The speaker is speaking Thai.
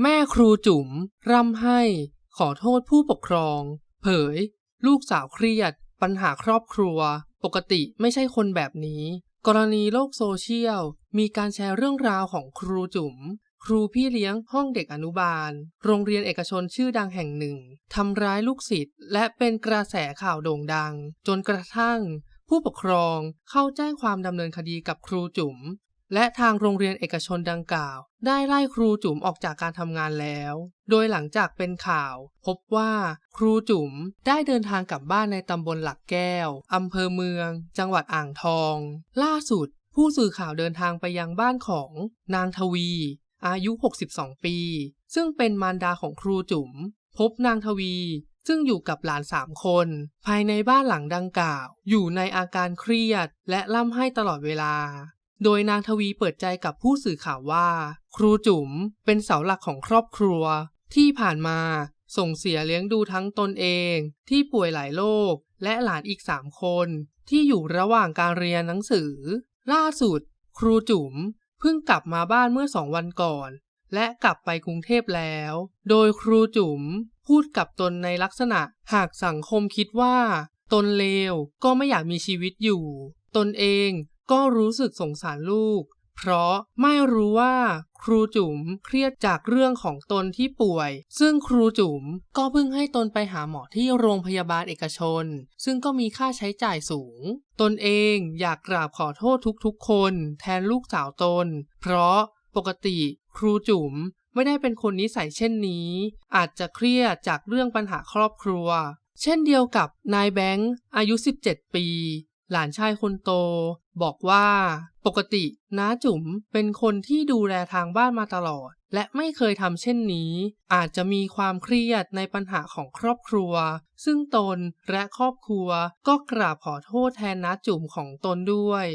แม่ครูจุ๋มร่ำให้ ขอโทษผู้ปกครอง เผย ลูกสาวเครียด ปัญหาครอบครัว ปกติไม่ใช่คนแบบนี้ กรณีโลกโซเชียล มีการแชร์เรื่องราวของครูจุ๋ม ครูพี่เลี้ยงห้องเด็กอนุบาล โรงเรียนเอกชนชื่อดังแห่งหนึ่งทำร้ายลูกศิษย์และเป็นกระแสข่าวโด่งดัง จนกระทั่งผู้ปกครองเข้าแจ้งความดำเนินคดีกับครูจุ๋ม และทางโรงเรียนเอกชนดังกล่าว ได้ไล่ครูจุ๋มออกจากการทำงานแล้ว โดยหลังจากเป็นข่าว พบว่าครูจุ๋มได้เดินทางกลับบ้านในตำบลหลักแก้วอำเภอเมือง จังหวัดอ่างทอง ล่าสุด ผู้สื่อข่าวเดินทางไปยังบ้านของ นางทวี อายุ 62 ปี ซึ่งเป็นมารดาของครูจุ๋ม พบนางทวีซึ่งอยู่กับหลานสามคน ภายในบ้านหลังดังกล่าว อยู่ในอาการเครียด และร่ำไห้ตลอดเวลา โดยนางทวีเปิดใจกับผู้สื่อข่าวว่า ครูจุ๋มเป็นเสาหลักของครอบครัว ที่ผ่านมาส่งเสียเลี้ยงดูทั้งตนเอง ที่ป่วยหลายโรคและหลานอีกสามคน ที่อยู่ระหว่างการเรียนหนังสือ ล่าสุด ครูจุ๋มเพิ่งกลับมาบ้านเมื่อสองวันก่อน และกลับไปกรุงเทพแล้ว โดยครูจุ๋มพูดกับตนในลักษณะหากสังคมคิดว่า ตนเลวก็ไม่อยากมีชีวิตอยู่ ตนเอง ก็รู้สึกสงสารลูก เพราะไม่รู้ว่าครูจุ๋มเครียดจากเรื่องของตนที่ป่วย ซึ่งครูจุ๋มก็เพิ่งให้ตนไปหาหมอที่โรงพยาบาลเอกชน ซึ่งก็มีค่าใช้จ่ายสูง ตนเองอยากกราบขอโทษทุกๆ คนแทนลูกสาวตน เพราะปกติครูจุ๋มไม่ได้เป็นคนนิสัยเช่นนี้ อาจจะเครียดจากเรื่องปัญหาครอบครัว เช่นเดียวกับนายแบงค์อายุ 17 ปี หลานชายคนโต บอกว่า ปกติน้าจุ๋มเป็นคนที่ดูแลทางบ้านมาตลอด และไม่เคยทำเช่นนี้ อาจจะมีความเครียดในปัญหาของครอบครัว ซึ่งตนและครอบครัวก็กราบขอโทษแทนน้าจุ๋มของตนด้วย